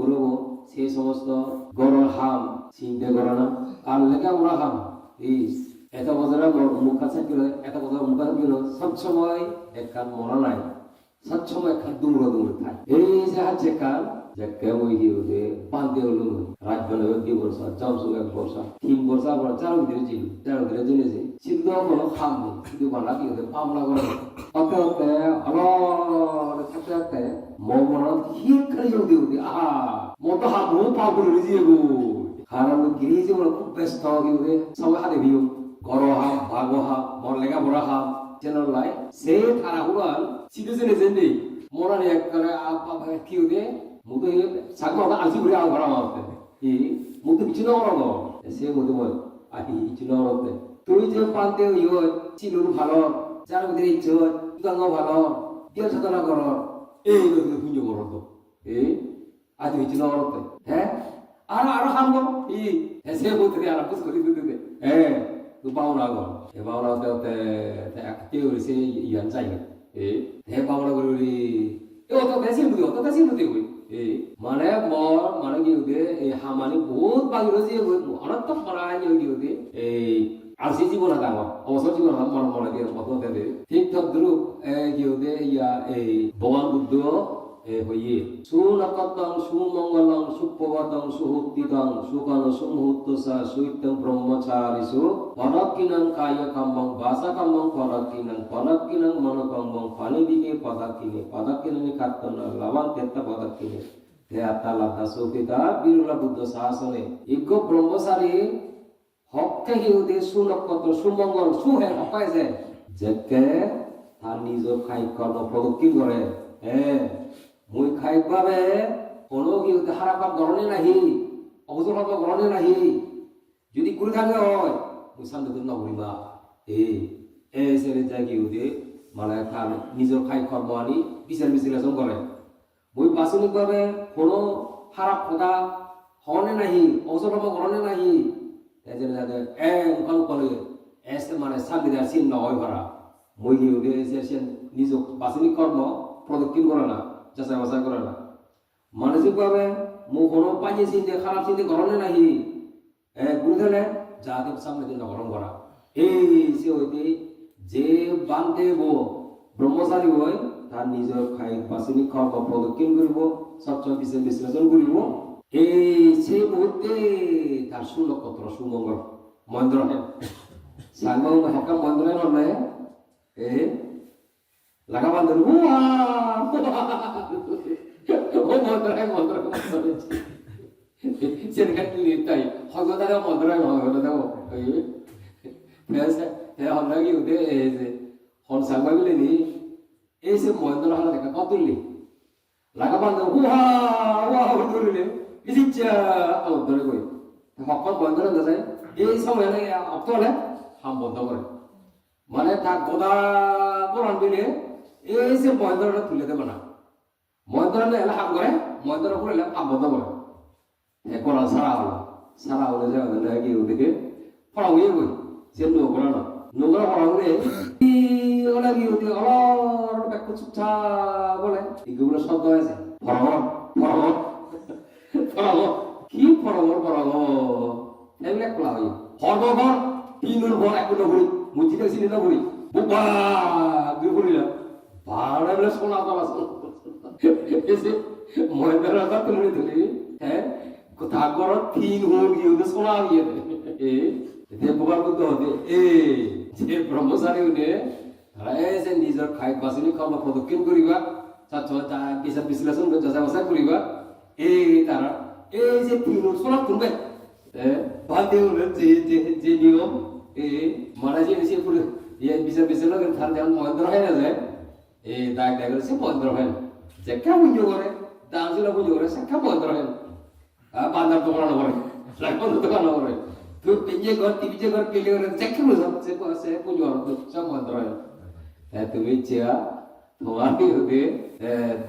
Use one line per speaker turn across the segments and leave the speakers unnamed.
গুড়ব সেই সমস্ত গড়ের হাম চিন্তা করে না আর ওরা হাম এই এত বছরে মুখ কাছে কিলো এত বছর মুখ কিলো সব সময় একখান মরা নাই সব সময় একখান দুমড়ো দুমড়ো থাকে এই যে হাতে কান যে কেমন কি হতে পান্তে হলো রাজ্য নেবে কি বর্ষা জমসুক এক বর্ষা। তিন বর্ষা পর চার ভিতরে ছিল চার ভিতরে জেনেছে সিদ্ধ কোনো খাম নেই। কিন্তু বানা কি হতে পামলা করে অতে অতে অলর থাকতে থাকতে মো মনে হিট করে যদি হতে আহা মতো হা মো পা করে রিজিয়ে গো। কারণ গিরিজে বলে? খুব ব্যস্ত কি হতে সবাই হাতে ভিউ গর হাম ভাগো হাম মর লেগা বড় হাম চেনার লাই, সে তারা হুয়ান সিদ্ধ জেনে জেনে মোরানি এক করে কি হতে 모두 자꾸 안수 우리 하고 바라봤대. 이 모두 지나오라고. 세 모두 뭐 아니 지나오라고. 도이전 반대요 이거 지루로 바로 자르고들이 저 이강거 바로 뛰어서더라. 거로 에이 그 훈육으로도 에이 아주 지나오라고. 에 네. 예? 알아 알아 한거 이세 예, 모두들이 알아. 무슨 소리 듣는데. 예, 그 에 누바오라고. 대바오라고 때 대학 때 우리 세 연자이거. 에 대바오라고 우리 이거 어떤 대신 무디 어떤 대신 무디고 হামানি বহুত বাগির যে অনেক তো পড়ায় কি উদে এই আরসি জীবন ডাঙর অবসর জীবন মনে মনে দিয়ে কত দেবে ঠিক তদ্রুপ উদে ইয়া, এই ভগবান বুদ্ধ হইয়ে সুনকতং সুমঙ্গলং সুপ্রভাতং সুহুত্তিতং সুকান সুমুহূর্তসা সুইতং ব্রহ্মচারিসু পরকিনং কায় কাম্মং বাসা কাম্মং পরকিনং পরকিনং মনকম্মং পানিদিকে পদাকিনে পদাকিনে কাত্তন লবণ তেত্ত পদাকিনে। হে আত্মা লাভা সুপিতা বিরুলা বুদ্ধ শাসনে ইজ্ঞ ব্রহ্মচারী হককে হিউদে সুনক্ষত্র সুমঙ্গল, সুহে হকাই যে, যেকে তার নিজৰ খাই কৰ্ম প্ৰগতি কৰে? হে মই খাই বাবে কোনো কি হারা কাপ গরণে নাহি অবসর কাপ গরণে নাহি। যদি করে থাকে হয়, মই শান্তি নকৰিবা। এই এই সেরে যাই কি মানে নিজৰ খাই কর্ম আনি বিচার বিশ্লেষণ করে মই বাছনিকভাৱে কোনো খারাপ কথা হনে নাহি অবসর কাপ গরণে নাহি। এজন্য যাতে এ মুখান কলে এসে মানে শান্তি দেওয়ার চিহ্ন হয় ভরা মই কি উদে এসে নিজ বাছনি কর্ম প্রদক্ষিণ করে না, যাচাই বাছাই করে না। মানসিকভাবে মোক কোনো পাইছে চিন্তা খারাপ চিন্তা গরণে নাহি। এ গুরুধনে যাতে সামনে দিন গরম করা এই সে হইতে যে বানতে বো ব্রহ্মচারী হয় তাৰ নিজৰ খাই বাছনি খৰ্গ প্ৰদক্ষিণ কৰিব স্বচ্ছ দিছে বিশ্লেষণ কৰিব এই সেই মুহূৰ্তে তাৰ সুলক্ষত্ৰ সুমংগল মহেন্দ্ৰহে চাংগ হেকা মহেন্দ্ৰহে নহ'লে এই লাগা বান্ধন ও মন্দ্রায় মন্দ্রায় মন্দ্রায় সেখানে নিতাই হগদারে মন্দ্রায় হগদারে হইবে হ্যাঁ কি উঠে? হন সাংবাদিক নি వేసే మొదలు అలాగ పద్దుల్ని లగబంద ఊహా ఊహా ఉండులే విధించా అలా దొరికిపోయి మొక్క బంధులు এই সময় অক্টোবরে হাম বন্ধ করে মানে তার গোদা বরণ দিলে এই যে মহেন্দ্রটা তুলে দেবে না মহেন্দ্র এলে হাম করে মহেন্দ্র করে এলে হাম বন্ধ করে গোড়া সারা হলো সারা হলে যাওয়া গিয়ে ওদিকে পড়া হয়ে বই সে নৌকরা না নৌকরা পড়া হলে গিয়ে ওদিকে ব্যাক চুপচা বলে এগুলো শব্দ হয়েছে। কি মুঠিতে চিনি নভৰি বুবা গৈ ফুৰিলা ভাড়া বোলে তলা এসে মহেন্দ্র রাজা তুমি ধরে হ্যাঁ? কোথা করো, তিন হোক সোনা ইয়ে এ যে বোবার বুদ্ধ এ, যে ব্রহ্মচারী উঠে তারা এসে নিজৰ খাই বাছনি কৰ্ম প্ৰদক্ষিণ কৰিবা। তাত বিচাৰ বিশ্লেষণ যাচা বাচা কৰিবা। এই তারা এই যে তিনুর সোনা তুলবে বাদেউরের যে যে যে নিয়ম, এ মারা যে এসে পুরো ইয়ে বিচার বিচার করে থার যেমন মহেন্দ্র হয় না যায়? এই দাগ দাগ করে সে মহেন্দ্র হয়। যে কে পুঞ্জ করে দাম ছিল পুঞ্জ করে সে কে মহেন্দ্র হয় বান্দার দোকান করে লাইফন দোকান করে তুই পিঞ্জে ঘর টিভিজে ঘর পেলে করে যে কে বুঝো সে পুঞ্জ সব মহেন্দ্র হয়। তুমি চেয়া তোমার কি হবে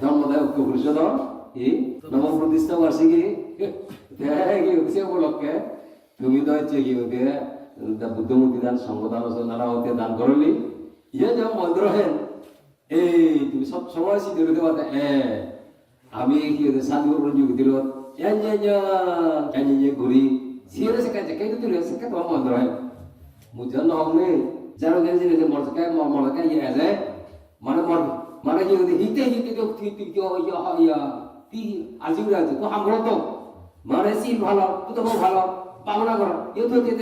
ধর্মদায় ঐক্য পরিষদ এই নবম প্রতিষ্ঠা বার্ষিকী সে উপলক্ষে তুমি তো হচ্ছে কি ওকে বুদ্ধ মূর্তি দান সঙ্গ দান নানা হতে দান করলি ইয়ে যেমন মন্দির হেন এই তুমি সব সময় সিদ্ধ করতে পারতে এ আমি কি ওদের সাধু করুন যুগ দিল এনে ঘুরি সিরে সে কাছে কে দিল সে কে তোমার মন্দির হেন মুজন হমনে যারা গেছে যে মরকে মরকে ইয়ে আছে? মানে মর মানে কি হিতে হিতে তো তুই তুই কি ইয়া ইয়া তুই আজিউরা আছে তো আমগুলো তো। মানে সিল ভালো তুই তো ভালো পাওনা কর। ইয়ে তো কে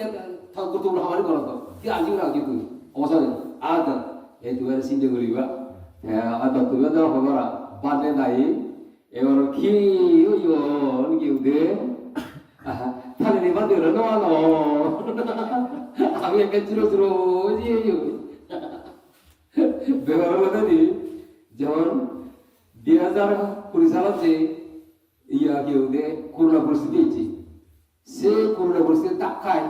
ঠাকুর তো আমারই করো তো। তুই আজিউরা আছে তুই অবসর আদ এই তুই সিদ্ধ করিবা। হ্যাঁ আদ তুই তো হবরা বাদে নাই এবার কি ইয়ো কি ওদের তাহলে নিবা দিল না আমি একটা জুরো জুরো যে ব্যবহার বলতে যেমন দুই হাজার কুড়ি ইয়া কি ওদের করোনা পরিস্থিতি হয়েছে, সে করোনা পরিস্থিতি ধাক্কায়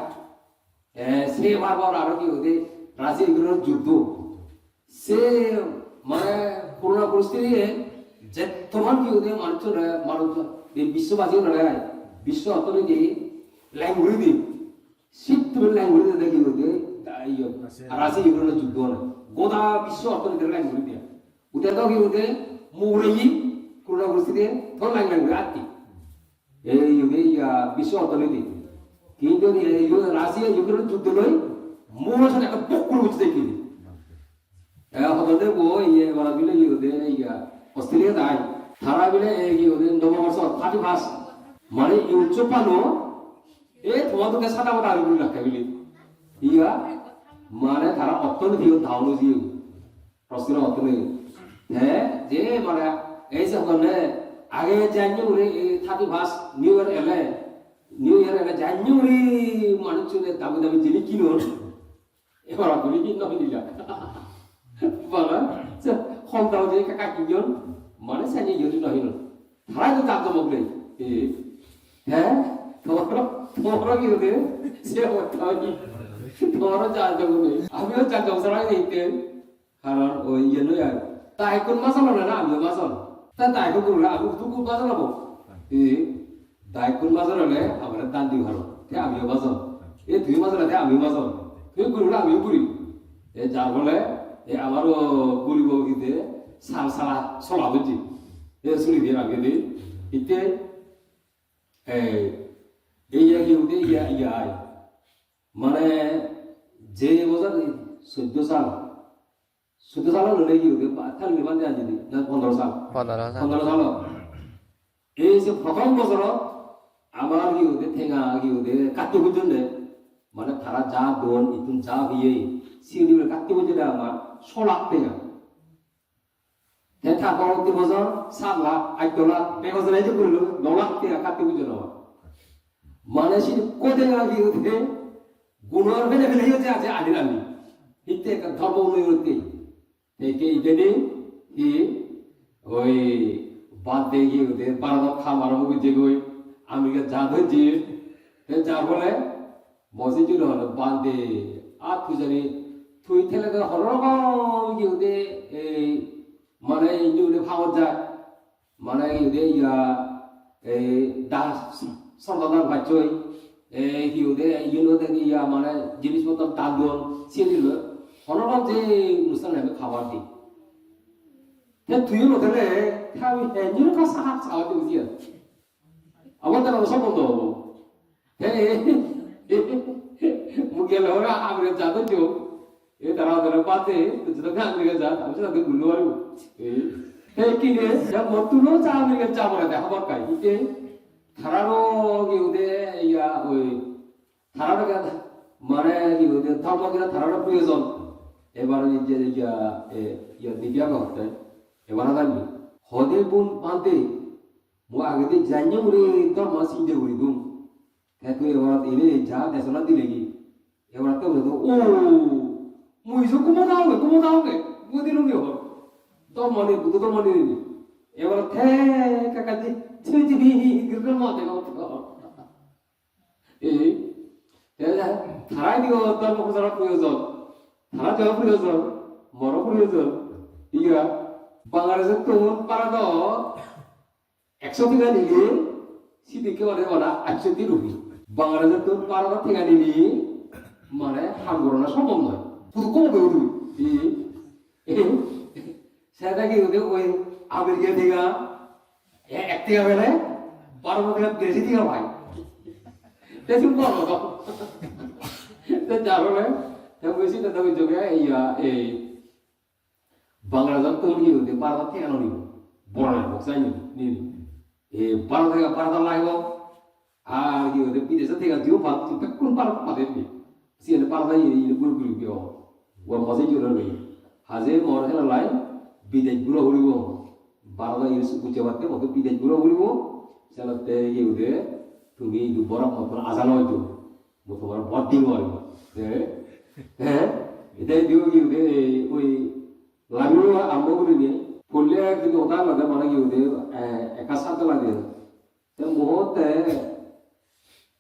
সে বারবার আরও কি ওদের রাশি যুদ্ধ। সে মানে করোনা পরিস্থিতি যে তোমার কি মানুষ মানুষ বিশ্ববাসী নয় বিশ্ব অর্থনীতি ল্যাঙ্গুরি দিই শীত ল্যাঙ্গুরি দেখি ওদের রাশি এগুলোর যুদ্ধ না গোদা বিশ্ব অর্থনীতির ল্যাঙ্গুরি দিয়া উঠে তো কি ওদের মুগুড়ি করোনা পরিস্থিতি তোর ল্যাঙ্গুরি আত্মি এই ওদের বিশ্ব অর্থনীতি কিন্তু রাশিয়া ইউক্রেনের যুদ্ধ নয় মূল সাথে একটা বকুল বুঝতে দেখিনি হতে বই ইয়ে বলা বিলে ওদের ইয়া অস্ট্রেলিয়া দায় তারা বিলে এই ওদের নববর্ষ থার্টি ফার্স্ট মানে উচ্চ পানো সাদা মাথা আলু রাখা বিলি? ইয়া? মানে তারা অর্থনীতি ধাউনো দিয়ে প্রশ্ন অর্থনীতি। হ্যাঁ যে মানে এই যে হলে আগে January thirty first new year এলে, নিউ ইয়ার এলে জানুয়ারি মানুষজনের দামি দামি জিনিস কিনো এবার আপনি কি নয় দিলা বাবা কম দাম যে কাকা কিজন মানে সানি ইয়রি নয় নো তারা তো দাম জমক নেই হ্যাঁ তোমার তোমার কি হতে? সে হতে তোমারও চার জমক নেই আমিও চার জমক সারা দিতে। কারণ ওই ইয়ে নয় আর তাই কোন মাসাল না আমিও মাসাল তা তাই কোন করলে আমি তো কোন মাসাল হব এ, তাই কোন মাসাল হলে আমার দান দি ভালো। তে আমিও মাসাল এ, তুই মাসাল তে আমিও মাসাল তুই করলে আমিও করি। এ, যার ফলে এ, আমারও গরিব গীতে সাল সালা চলা বুঝছি এ, শুনি দিয়ে আগে দিই ইতে এই এই কি উঠে ইয়া ইয়া আয় মানে যে বছর চোদ্দ সাল চোদ্দ সাল হলে কি উঠে খালি নিবান দিয়ে না পনেরো সাল?
পনেরো সাল।
এই যে প্রথম বছর আমার কি উঠে ঠেঙা কি উঠে কাটতে পর্যন্ত মানে তারা যা দোন ইতুন যা হইয়ে সিউনি কাটতে পর্যন্ত আমার ছ লাখ দেখা পরবর্তী বছর সাত লাখ আট লাখ এক বছর এই যে করল ন লাখ টাকা কাটতে পর্যন্ত আমার। গুণর ফেলে ফেলে হচ্ছে আছে আদির আমি ইতে ধর্ম উন্নয়নতে থেকে ইতেনে কি ওই বাদ দিয়ে গিয়ে ওদের পারাদক খামার বুঝে গই আমেরিকা যা ধরছি যার ফলে মসজিদ হলো বাদে আর তুই জানি, তুই ঠেলে তো হরকম কি ওদের এই মানে ইঞ্জুরে ভাঙত যায়। মানে ওদের ইয়া, এই দাস সন্তান বাচ্চই হিউদে ইউনো থেকে ইয়া মানে জিনিসপত্র তাগুন সে দিল অনরম যে অনুষ্ঠান হবে খাবার দি। তুই লোকেলে খাবি হেঞ্জির কাছে হাত চালাতে বুঝি আমার তার সব বন্ধ হব। মুখে লোরা আমরা যাতে তো এ তারা তারা পাতে তুই গান দিকে যা আমি তাকে গুলো পারব এই কি রে মতুলো চা আমেরিকার চা ধারারোগী উদে ইয়া ওই ধারারোগী মানে কি উদে ধর্মগিরা ধারারোগ প্রয়োজন এবার নিজের ইয়া ইয়া দিবিয়া ঘটে এবার আমি হদে বুন পান্তে মো আগে দিয়ে জানিয়ে উড়ে ধর্ম সিদে উড়ি দুম কিন্তু এবার এলে যা দেশনা দিলে কি এবার তো বলে ও মুইসো কুমো দাওগে কুমো দাওগে বুদিলুঙ্গি হর তো মনে বুদো তো মনে এবার থে কাকাজি কাকা দি ছিবি গিরগল মাতে গো এই ধারাই দিও ধর্ম প্রচার প্রয়োজন ধারা দেওয়া প্রয়োজন মর প্রয়োজন ইয়া বাংলাদেশের তো পারানো একশো টাকা নিলে সিদিকে অনেক ওরা একশো দিন রুপি বাংলাদেশে তো পারবা ঠেকানি নি মানে হাম করানো সম্ভব নয় শুধু কমবে উঠবি সেটা কি ওই আমেরিকা থেকে হ্যাঁ, এক থেকে বেড়ে বারো থেকে দেশি থেকে ভাই দেশি বড় তো যার হলে বেশি তো তুমি যোগে এই এই বাংলা জান তো নিয়ে হতে বারো থেকে আনো নিব। বড় হোক জানি নিয়ে এ বারো থেকে বারো দাম লাগব আর কি হতে বিদেশে থেকে দিও ভাত কোন পারো মাদের দিয়ে সিয়ালে পারো যাই গুলো গুলো বিয়ে ও মজাই জোরে হাজে মর খেলা লাই বিদেশগুলো হরিব। পারদা ইউস কুচে বাতে মতো বিদেশগুলো হরিব সেলাতে ইয়ে হতে তুমি itu borang mau pernah asal itu mau borang body mau eh eh itu dia gitu deh oi lalu ambo gini nih kuliah gitu otak lah mana gitu deh eh eka satu lagi dan mohon teh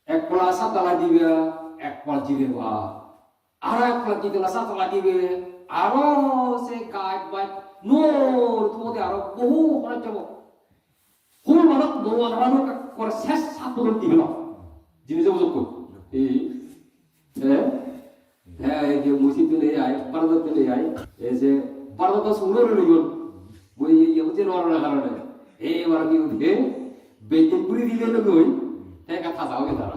এক পলা সাতলা দিবে এক পল জিবে বা আরও এক পল জিতে সাতলা দিবে আরও সে কাজ বাই নোর তোমাদের আরও বহু খরচ যাব। কোন মানুষ নোয়ার মানুষ করে শেষ সাত বছর দিবে না জিনিসে বুঝক এই হ্যাঁ এই যে মুসি তুলে আয় পারদ তুলে আয় এই যে পারদ তো সুন্দর রইল এই বুঝে নোয়ার কারণে এই বার কি উঠে বেদিন পুরি দিলে লোক ওই কথা যাও গে তারা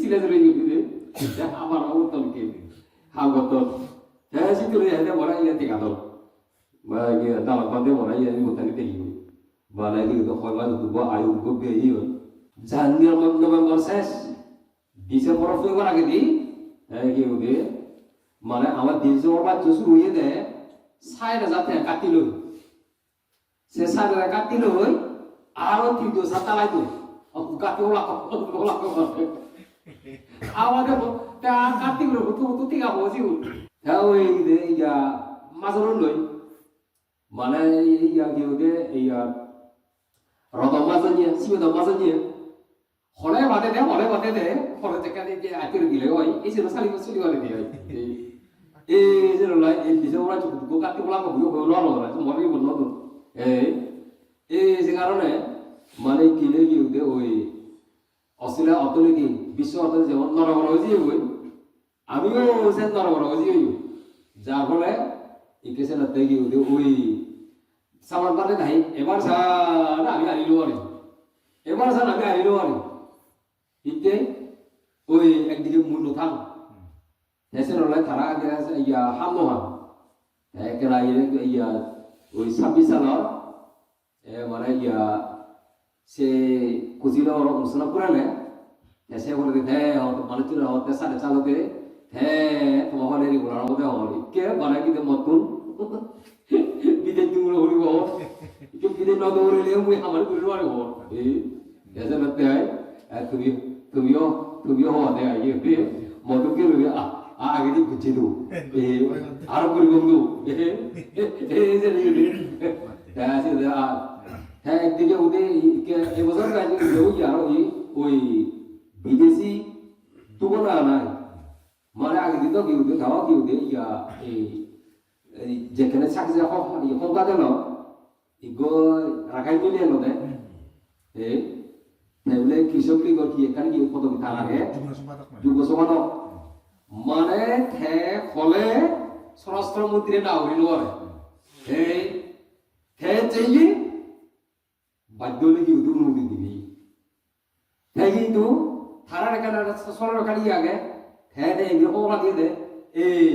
সিলে ধরে গিয়ে আমার উত্তম কি? হাগত হ্যাঁ সিতুলে হ্যাঁ বড় ইয়া টিকা দল বা ইয়ে দালা বাদে বড় ইয়া মুতানি দেখি বা lagi itu khawal itu buat ayu gue biaya jangan November ses Desember Februari lagi di eh gitu deh মানে আমার Desember বা জুস রুইয়ে দে সাইড যাতে কাটিল সে সাইড কাটিল হই আরও তৃতীয় সাতা লাগতো কাটি ওলা ওলা আমাদের তা কাটি গুলো তো তো ঠিক আছে বুঝি হ্যাঁ ওই ইয়া মাঝরন লই মানে ইয়া কি দে ইয়া রদম মাঝনিয়া সিমে মাঝনিয়া হলে বাদে দে হলে বাদে দে হলে থেকে দে আইতে দিলে ওই এই যে সালি সালি ওলে দিয়ে এই এই যে লাই এই দিছে ওরা চুপ গো কাটি বলা কো বিও বলো না তো মরে বল না তো এই এই যে কারণে মানে কিনে কি দে ওই অস্ট্রেলিয়া অর্থনীতি বিশ্ব অর্থনীতি যেমন নরবর হয়েছে ওই আমিও সে নরবর হয়েছি ওই যার ফলে ইকেছে না দেখি ওই সামান পারে নাই, এবার সান আমি আনিলো আরে। এবার সান আমি আনিলো আরে। ইতে ওই একদিকে মূল থাম এসে নলে তারা আগে আছে, ইয়া হামোহান একলা ইয়া ওই ছাব্বিশ সালের মানে ইয়া সে কুচিলো অনুষ্ঠান করালে এসে বলে দিতে হয়তো মানুষ হতে সাড়ে চালকে হ্যাঁ তোমার হলে রেগুলার মধ্যে হল। কে বানাই দিতে মতন বিদেশ তুমি হরিব itu kita nak tahu orang yang mui amal kuru luar ko eh biasa nanti ay তুমি তুমি তুমি হওয়া দেয় আগে পে মতো কে রবি আ আগে দি বুঝে দো এ আর করি বন্ধু এ এ যে নি হ্যাঁ সে আ হ্যাঁ একদিকে ওদের এ বছর কাজে লোক যারা ওই ওই বিদেশি তুলনা নাই মানে আগে দিত কি ওদের খাওয়া কি ওদের ইয়া এই এই যেখানে চাকরি হোক কেন ইগো রাখাই তুলিয়ে নদে এই তাইলে কৃষক লীগ কি এখানে কি পদবি তার আগে মানে থে ফলে স্বরাষ্ট্রমন্ত্রী না হইল এই থে চাইলি বাধ্য হলে কি অনুমতি
দিবি। হে কিন্তু থানার এখানে সরের ওখানে আগে? হে
দে এগুলো দিয়ে দে। এই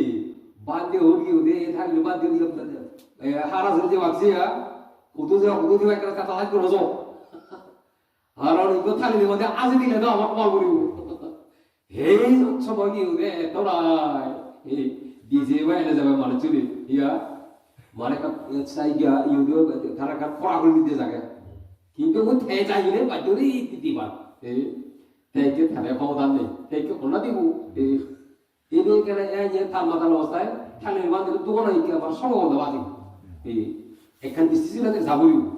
बाध्य होगी उदे था लिबाद दी अपना हारा जल्दी वापसी है उदू से उदू दिवा कर कथा लाग रोजो हारा उदू था ले मते आज दिले ना हम कॉल करियो हे उच्च बगी उदे तोरा हे ডিজে বাইলে যাবে মানে চুরি ইয়া মানে চাই গিয়া ইউদিও তারা কাট পড়া করে দিতে যাবে কিন্তু ও থে যাইলে বাইরে দিবা এই থেকে থালে ক্ষমতা নেই থেকে ওনা দিব এই 이런 게 이제 다 막아놓았어요. 향을 만들어 두고나 이게 바로 성공한다 맞아. 이 에칸 디스라데 자부유.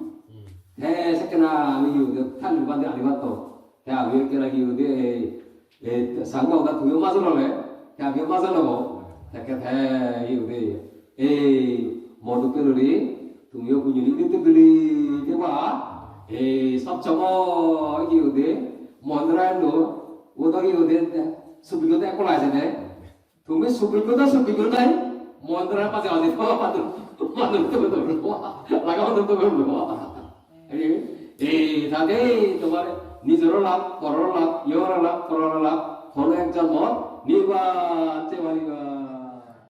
네, 새끼나 이거 탄을 만들어 안 해봤어. 야, 왜 이렇게 나기 이거데 에 상가가 두요 맞으러래. 야, 왜 맞으러고? 자게 배 이거데 에이 모두들이 동요 군인이 뜻들이 대봐. 에이 섭정어 이거데 모드라인도 오더기 오데 수비도 데고 나지네. তো তো লাগা তো তো এই এই তাতে তোমার নিজেরও লাভ পরেরও লাভ ইহর লাভ পরের লাভ, হলো একজন জন্ম নির্বাচে